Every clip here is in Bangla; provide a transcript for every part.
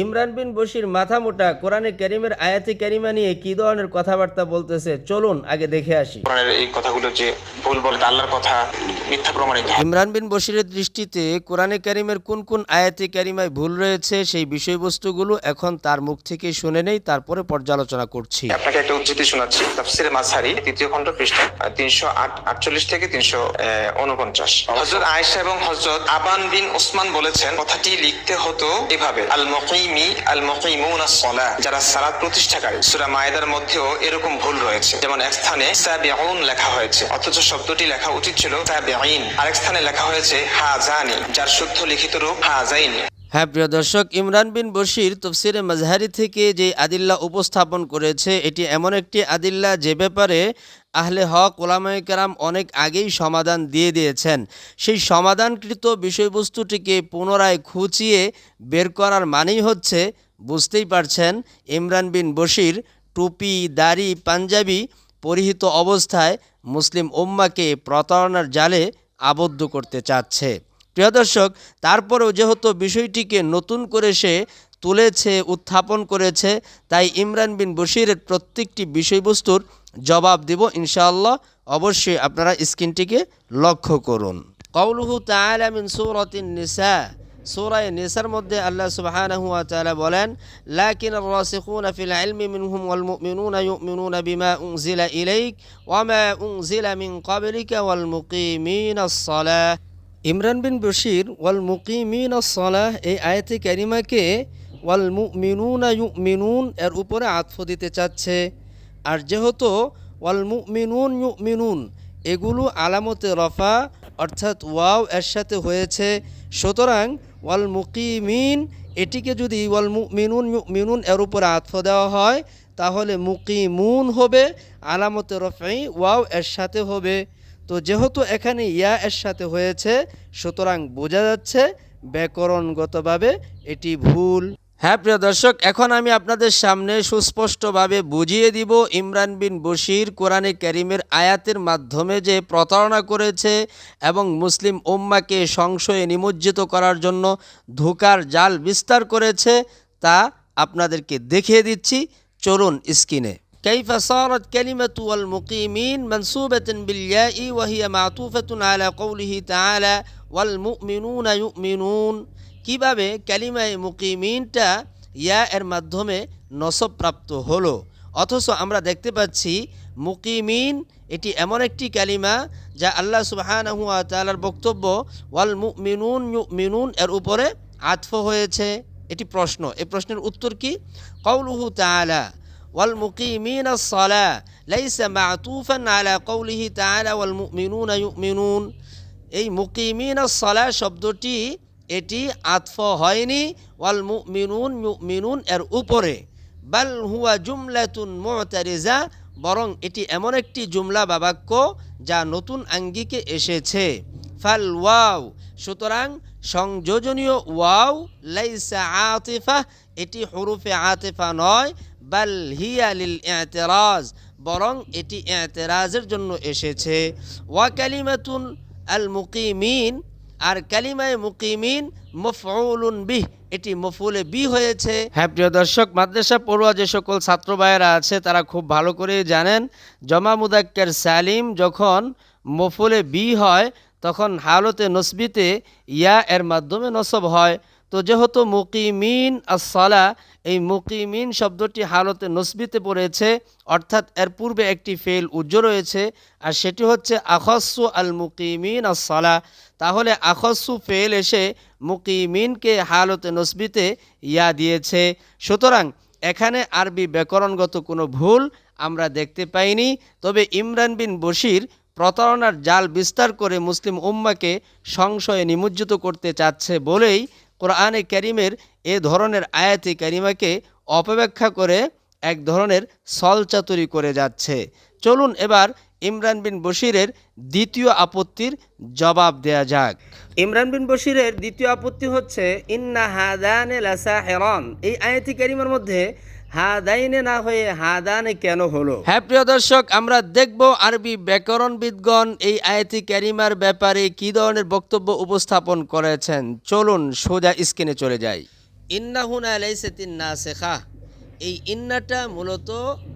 ইমরান বিন বশির মাথা মোটা কোরআনে করিমের আয়াতি কারিমা নিয়ে কি ধরনের কথাবার্তা বলতেছে? চলুন আগে দেখে আসি। কোরআনের এই কথাগুলো যে ভুল বলে আল্লাহর কথা মিথ্যা প্রমাণিত ইমরান বিন বশিরের দৃষ্টিতে কোরআনে কারিমের কোন কোন আয়াতে কারিমায় ভুল রয়েছে সেই বিষয়বস্তুগুলো এখন তার মুখ থেকে শুনে নেই তারপরে পর্যালোচনা করছি। আপনাকে একটা উদ্ধৃতি শোনাচ্ছি। তাফসিরে মাঝহারি তৃতীয় খণ্ড পৃষ্ঠা তিনশো আটচল্লিশ থেকে তিনশো উনপঞ্চাশ হজরত আয়েশা এবং হজরত আবান বিন ওসমান বলেছেন কথাটি লিখতে হতো এভাবে আল মুকিমি আল মুকিমুন সলা যারা সালাত প্রতিষ্ঠাকারী। সূরা মায়েদার মধ্যেও এরকম ভুল রয়েছে। যেমন এক স্থানে সাবিউন লেখা হয়েছে, অথচ শব্দটি লেখা উচিত ছিল সাবিঈন আরেক স্থানে লেখা হয়েছে হাজানি, যার শুদ্ধ লিখিত রূপ হাজাইনি। হ্যাঁ প্রিয় দর্শক, ইমরান বিন বশির তফসিরে মাজহারি থেকে যে আদিল্লা উপস্থাপন করেছে, এটি এমন একটি আদিল্লা যে ব্যাপারে আহলে হক, ওলামায়ে কেরাম অনেক আগেই সমাধান দিয়ে দিয়েছেন। সেই সমাধানকৃত বিষয়বস্তুটিকে পুনরায় খুঁচিয়ে বের করার মানেই হচ্ছে, বুঝতেই পারছেন, ইমরান বিন বশির টুপি, দাড়ি, পাঞ্জাবি পরিহিত অবস্থায় মুসলিম উম্মাকে প্রতারণার জালে আবদ্ধ করতে চাচ্ছে। প্রিয় দর্শক, তারপরেও যেহেতু বিষয়টিকে নতুন করে সে তুলেছে, উত্থাপন করেছে, তাই ইমরান বিন বশিরের প্রত্যেকটি বিষয়বস্তুর জবাব দিব ইনশাআল্লাহ। অবশ্যই আপনারা স্ক্রিনটিকে লক্ষ্য করুন। কৌলুহু তাআলা মিন সূরাতিন নিসা সূরা নিসার মধ্যে আল্লাহ তাআলা বলেন, লাকিন আর-রাসিখুনা মিনহুম ওয়াল বিমা ইলাইক ওয়া মা উনজিলা মিন ক্বাবলিকা ওয়াল মুকিমিনাস সালাহ ইমরান বিন বশির, ওয়াল মুকিমিন সলাহ এই আয়াতে ক্যারিমাকে ওয়াল মুমিনুনা ইউমিনুন এর উপরে আতফ দিতে চাচ্ছে। আর যেহেতু, ওয়াল মুমিনুন ইউমিনুন এগুলো আলামতে রফা, অর্থাৎ ওয়াও এর সাথে হয়েছে। সুতরাং, ওয়াল মুকিমিন এটিকে যদি ওয়াল মুমিনুন ইউমিনুন এর উপরে আতফ দেওয়া হয়, তাহলে মুকিমুন হবে, আলামতে রফাই ওয়াও এর সাথে হবে। তো যেহেতু এখানে ইয়া এর সাথে হয়েছে, সুতরাং বোঝা যাচ্ছে ব্যাকরণগতভাবে এটি ভুল। হ্যাঁ প্রিয় দর্শক, এখন আমি আপনাদের সামনে সুস্পষ্টভাবে বুঝিয়ে দিব ইমরান বিন বশির কোরআনে করিমের আয়াতের মাধ্যমে যে প্রতারণা করেছে এবং মুসলিম উম্মাকে সংশয়ে নিমজ্জিত করার জন্য ধোকার জাল বিস্তার করেছে, তা আপনাদেরকে দেখিয়ে দিচ্ছি। চলুন স্ক্রিনে। كيف صارت كلمة والمقيمين منصوبة بالياء وهي معطوفة على قوله تعالى والمؤمنون يؤمنون কিভাবে কালিমায় মুকিমিনটা ইয়া এর মাধ্যমে নসব প্রাপ্ত হলো অথচ আমরা দেখতে পাচ্ছি মুকিমিন এটি এমন একটি কালিমা যা আল্লাহ সুবহানাহু ওয়া তাআলার বক্তব্য ওয়াল মুমিনুন ইউমিনুন এর উপরে আতফ হয়েছে এটি প্রশ্ন এই প্রশ্নের উত্তর কি কওলুহু তাআলা والمقيمين الصلاة ليس معطوفا على قوله تعالى والمؤمنون يؤمنون এই মুকিমিন সলা শব্দটি এটি আতফ হয়নি ওয়াল মুমিনুন ইউমিনুন এর উপরে বাল হুয়া জুমলাতুন মুতারিজা বরং এটি এমন একটি জুমলা বা বাক্য যা নতুন আঙ্গিকে এসেছে ফাল ওয়াও সুতরাং সংযোজনীয় ওয়াও লাইসা আতিফা এটি হরুফে আতিফা নয় বাল হিয়া লিল এতেরাজ, বরং এটি এতেরাজের জন্য এসেছে। ওয়া কালিমাতুন আল মুকিমিন, আর কালিমায় মুকিমিন মফউলুন বিহ, এটি মফুলে বি হয়েছে। হ্যাঁ প্রিয় দর্শক, মাদ্রাসা পড়ুয়া যে সকল ছাত্র ভাইয়েরা আছে, তারা খুব ভালো করে জানেন, জমা মুদাক্কের সালিম যখন মফুলে বি হয়, তখন হালতে নসবিতে ইয়া এর মাধ্যমে নসব হয়। তো যেহেতু মুকিমিন আসলা এই মুকিমিন শব্দটি হালতে নসবিতে পড়েছে, অর্থাৎ এর পূর্বে একটি ফেল উজ্জ রয়েছে, আর সেটি হচ্ছে আখস্সু আল মুকিমিন আসলা তাহলে আখস্সু ফেল এসে মুকিমিনকে হালতে নসবিতে ইয়া দিয়েছে। সুতরাং এখানে আরবি ব্যাকরণগত কোনো ভুল আমরা দেখতে পাইনি, তবে ইমরান বিন বশির প্রতারণার জাল বিস্তার করে মুসলিম উম্মাকে সংশয়ে নিমজ্জিত করতে চাচ্ছে বলেই কোরআনে করিমের এ ধরনের আয়াতি ক্যারিমাকে অপব্যাখ্যা করে এক ধরনের সলচাতুরি করে যাচ্ছে। চলুন এবার ইমরান বিন বশিরের দ্বিতীয় আপত্তির জবাব দেয়া যাক। ইমরান বিন বশিরের দ্বিতীয় আপত্তি হচ্ছে, ইন্না হাদান এই আয়াতি ক্যারিমের মধ্যে হাদাইনে না হয়ে হাদানে কেন হলো? হ্যাঁ প্রিয় দর্শক আমরা দেখব আরবি ব্যাকরণবিদগণ এই আয়াতি ক্যারিমার ব্যাপারে কি ধরনের বক্তব্য উপস্থাপন করেছেন। চলুন সোজা স্ক্রিনে চলে যাই। ইন্নাহুনা লাইসাতিন নাসেখা। এই ইন্নাটা মূলত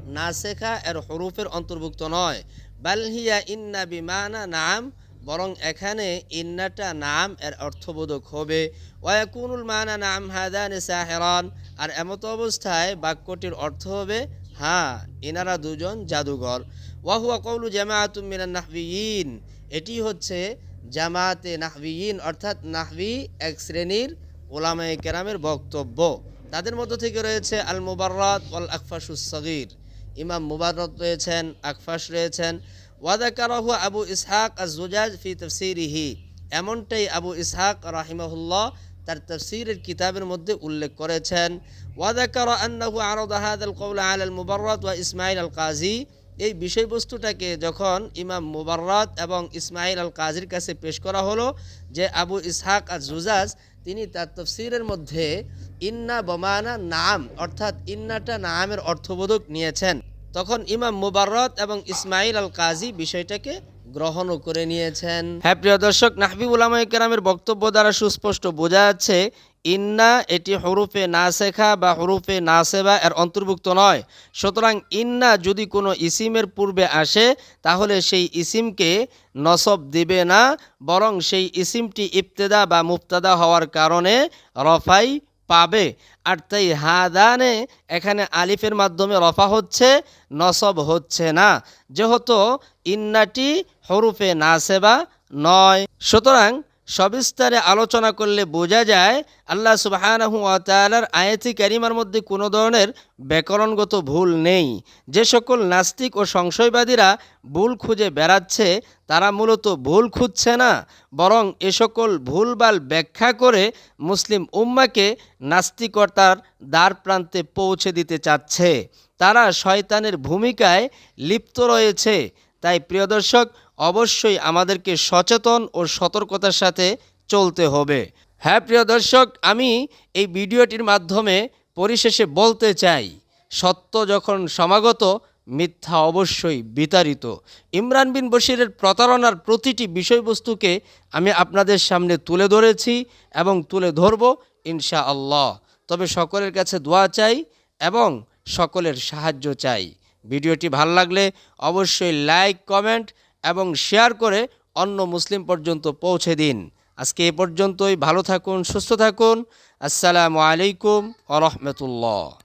নাসেখা এর হরুফের অন্তর্ভুক্ত নয়। বালহিয়া ইন্না বিমানা নাম। বরং এখানে ইন্নাটা নাম এর অর্থবোধক হবে। ওয়াকুনুল মানা নাম হাদান সাহেরান। আর এমতো অবস্থায় বাক্যটির অর্থ হবে হ্যাঁ ইনারা দুজন জাদুঘর। ওয়াহুয়া কৌলু জামায়াতুম মিনান নাহবিয়িন। এটি হচ্ছে জামাতে নাহবিয়িন, অর্থাৎ নাহবি এক শ্রেণির ওলামায়ে কেরামের বক্তব্য। তাদের মধ্য থেকে রয়েছে আল মুবাররাত ওয়াল আকফাসুস সগীর ইমাম মুবাররত রয়েছেন আকফাস রয়েছেন। ওয়াদাকারাহু আবু ইসহাক আজ জুজাজ ফি তফসিরিহি। এমনটাই আবু ইসহাক রাহিমাহুল্লাহ তার তফসিরের কিতাবের মধ্যে উল্লেখ করেছেন। ওয়াদাকার আন্নাহু আরদ হাদাল কৌল আল মুবাররত ওয়া ইসমাইল আল কাজী এই বিষয়বস্তুটাকে যখন ইমাম মুবাররাত এবং ইসমাইল আল কাজীর কাছে পেশ করা হলো যে আবু ইসহাক আর জুজাজ তিনি তার তফসিরের মধ্যে ইন্না বমানা নাম, অর্থাৎ ইন্নাটা নামের অর্থবোধক নিয়েছেন। তখন ইমাম মুবাররত এবং ইসমাইল আল কাজী বিষয়টাকে গ্রহণও করে নিয়েছেন। হ্যাঁ প্রিয় দর্শক নাহবি কেরামের বক্তব্য দ্বারা সুস্পষ্ট বোঝা যাচ্ছে, ইন্না এটি হরুফে না শেখা বা হরুফে না সেবা এর অন্তর্ভুক্ত নয়। সুতরাং ইন্না যদি কোনো ইসিমের পূর্বে আসে, তাহলে সেই ইসিমকে নসব দিবে না, বরং সেই ইসিমটি ইবতেদা বা মুফতাদা হওয়ার কারণে রফাই পাবে। আর তাই হাদানে এখানে আলিফের মাধ্যমে রফা হচ্ছে, নসব হচ্ছে না। যেহেতু ইন্নাটি হরুফে নাসেবা নয়। সুতরাং সবিস্তারে আলোচনা করলে বোঝা যায় আল্লাহ সুবাহানাহু তালার আয়াতি ক্যারিমার মধ্যে কোনো ধরনের ব্যাকরণগত ভুল নেই। যে সকল নাস্তিক ও সংশয়বাদীরা ভুল খুঁজে বেড়াচ্ছে, তারা মূলত ভুল খুঁজছে না, বরং এ সকল ভুলবাল ব্যাখ্যা করে মুসলিম উম্মাকে নাস্তিকতার দ্বার প্রান্তে পৌঁছে দিতে চাচ্ছে। তারা শয়তানের ভূমিকায় লিপ্ত রয়েছে। তাই প্রিয় দর্শক অবশ্যই আমাদেরকে সচেতন ও সতর্কতার সাথে চলতে হবে। হ্যাঁ প্রিয় দর্শক, আমি এই ভিডিওটির মাধ্যমে পরিশেষে বলতে চাই, সত্য যখন সমাগত, মিথ্যা অবশ্যই বিতাড়িত। ইমরান বিন বশিরের প্রতারণার প্রতিটি বিষয়বস্তুকে আমি আপনাদের সামনে তুলে ধরেছি এবং তুলে ধরব ইনশা আল্লাহ তবে সকলের কাছে দোয়া চাই এবং সকলের সাহায্য চাই। ভিডিওটি ভালো লাগলে অবশ্যই লাইক, কমেন্ট এবং শেয়ার করে অন্য মুসলিম পর্যন্ত পৌঁছে দিন। আজকে এ পর্যন্তই। ভালো থাকুন, সুস্থ থাকুন। আসসালামু আলাইকুম আ রহমতুল্লাহ।